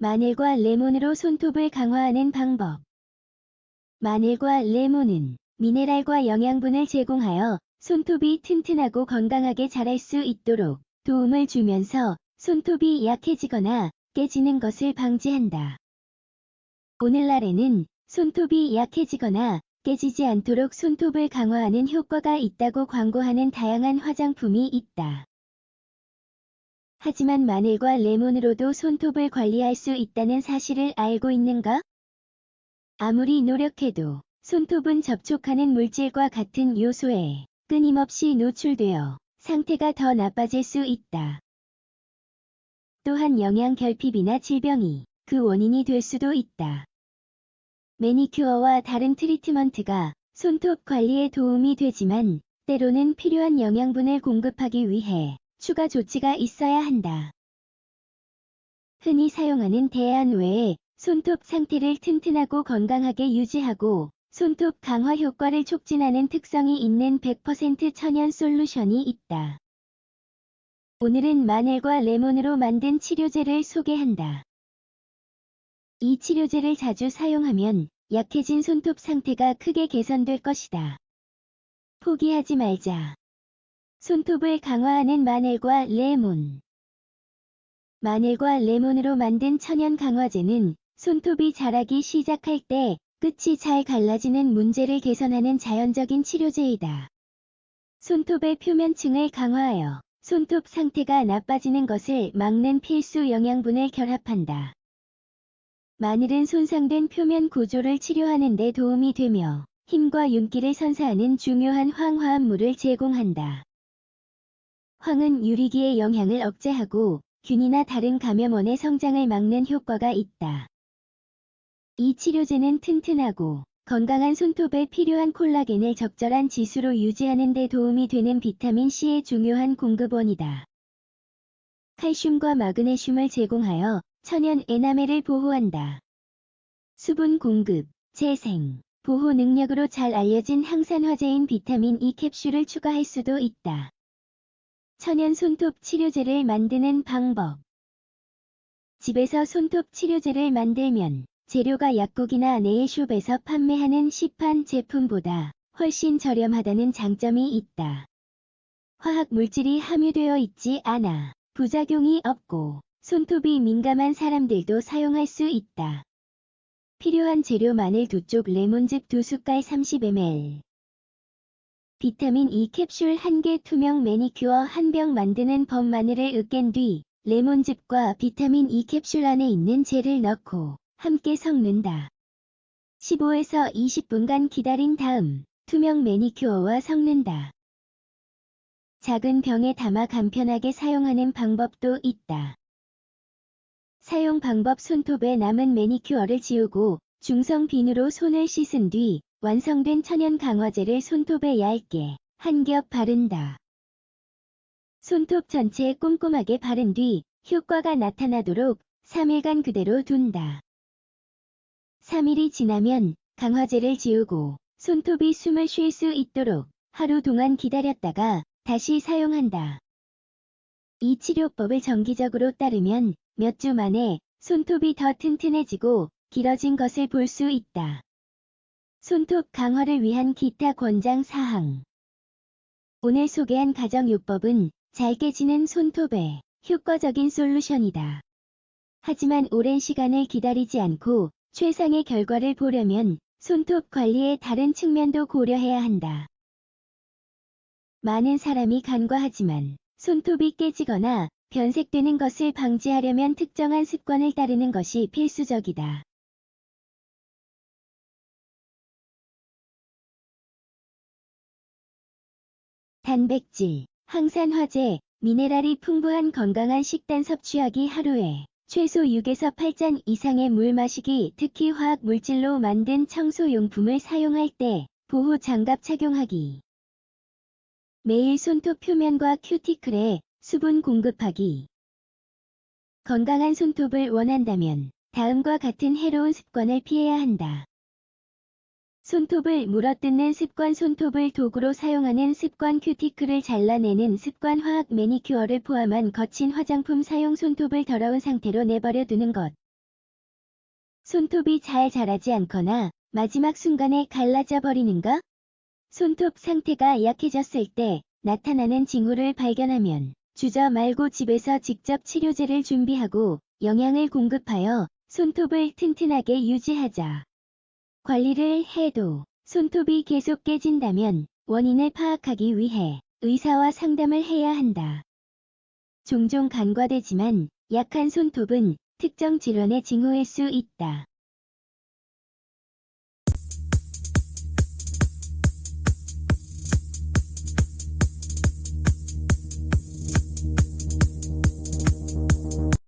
마늘과 레몬으로 손톱을 강화하는 방법. 마늘과 레몬은 미네랄과 영양분을 제공하여 손톱이 튼튼하고 건강하게 자랄 수 있도록 도움을 주면서 손톱이 약해지거나 깨지는 것을 방지한다. 오늘날에는 손톱이 약해지거나 깨지지 않도록 손톱을 강화하는 효과가 있다고 광고하는 다양한 화장품이 있다. 하지만 마늘과 레몬으로도 손톱을 관리할 수 있다는 사실을 알고 있는가? 아무리 노력해도 손톱은 접촉하는 물질과 같은 요소에 끊임없이 노출되어 상태가 더 나빠질 수 있다. 또한 영양 결핍이나 질병이 그 원인이 될 수도 있다. 매니큐어와 다른 트리트먼트가 손톱 관리에 도움이 되지만 때로는 필요한 영양분을 공급하기 위해 추가 조치가 있어야 한다. 흔히 사용하는 대안 외에 손톱 상태를 튼튼하고 건강하게 유지하고 손톱 강화 효과를 촉진하는 특성이 있는 100% 천연 솔루션이 있다. 오늘은 마늘과 레몬으로 만든 치료제를 소개한다. 이 치료제를 자주 사용하면 약해진 손톱 상태가 크게 개선될 것이다. 포기하지 말자. 손톱을 강화하는 마늘과 레몬. 마늘과 레몬으로 만든 천연 강화제는 손톱이 자라기 시작할 때 끝이 잘 갈라지는 문제를 개선하는 자연적인 치료제이다. 손톱의 표면층을 강화하여 손톱 상태가 나빠지는 것을 막는 필수 영양분을 결합한다. 마늘은 손상된 표면 구조를 치료하는 데 도움이 되며 힘과 윤기를 선사하는 중요한 황화합물을 제공한다. 황은 유리기의 영향을 억제하고 균이나 다른 감염원의 성장을 막는 효과가 있다. 이 치료제는 튼튼하고 건강한 손톱에 필요한 콜라겐을 적절한 지수로 유지하는 데 도움이 되는 비타민C의 중요한 공급원이다. 칼슘과 마그네슘을 제공하여 천연 에나멜을 보호한다. 수분 공급, 재생, 보호 능력으로 잘 알려진 항산화제인 비타민 E 캡슐을 추가할 수도 있다. 천연 손톱 치료제를 만드는 방법 집에서 손톱 치료제를 만들면 재료가 약국이나 네일숍에서 판매하는 시판 제품보다 훨씬 저렴하다는 장점이 있다. 화학 물질이 함유되어 있지 않아 부작용이 없고 손톱이 민감한 사람들도 사용할 수 있다. 필요한 재료 마늘 두쪽 레몬즙 두 숟갈 30ml 비타민 E 캡슐 1개 투명 매니큐어 한 병 만드는 범 마늘을 으깬 뒤 레몬즙과 비타민 E 캡슐 안에 있는 젤을 넣고 함께 섞는다. 15에서 20분간 기다린 다음 투명 매니큐어와 섞는다. 작은 병에 담아 간편하게 사용하는 방법도 있다. 사용 방법 손톱에 남은 매니큐어를 지우고 중성 비누로 손을 씻은 뒤 완성된 천연 강화제를 손톱에 얇게 한 겹 바른다. 손톱 전체에 꼼꼼하게 바른 뒤 효과가 나타나도록 3일간 그대로 둔다. 3일이 지나면 강화제를 지우고 손톱이 숨을 쉴 수 있도록 하루 동안 기다렸다가 다시 사용한다. 이 치료법을 정기적으로 따르면 몇 주 만에 손톱이 더 튼튼해지고 길어진 것을 볼 수 있다. 손톱 강화를 위한 기타 권장 사항 오늘 소개한 가정요법은 잘 깨지는 손톱에 효과적인 솔루션이다. 하지만 오랜 시간을 기다리지 않고 최상의 결과를 보려면 손톱 관리의 다른 측면도 고려해야 한다. 많은 사람이 간과하지만 손톱이 깨지거나 변색되는 것을 방지하려면 특정한 습관을 따르는 것이 필수적이다. 단백질, 항산화제, 미네랄이 풍부한 건강한 식단 섭취하기 하루에 최소 6에서 8잔 이상의 물 마시기 특히 화학 물질로 만든 청소용품을 사용할 때 보호 장갑 착용하기 매일 손톱 표면과 큐티클에 수분 공급하기 건강한 손톱을 원한다면 다음과 같은 해로운 습관을 피해야 한다. 손톱을 물어뜯는 습관 손톱을 도구로 사용하는 습관 큐티클을 잘라내는 습관 화학 매니큐어를 포함한 거친 화장품 사용 손톱을 더러운 상태로 내버려 두는 것. 손톱이 잘 자라지 않거나 마지막 순간에 갈라져 버리는가? 손톱 상태가 약해졌을 때 나타나는 징후를 발견하면 주저 말고 집에서 직접 치료제를 준비하고 영양을 공급하여 손톱을 튼튼하게 유지하자. 관리를 해도 손톱이 계속 깨진다면 원인을 파악하기 위해 의사와 상담을 해야 한다. 종종 간과되지만 약한 손톱은 특정 질환의 징후일 수 있다.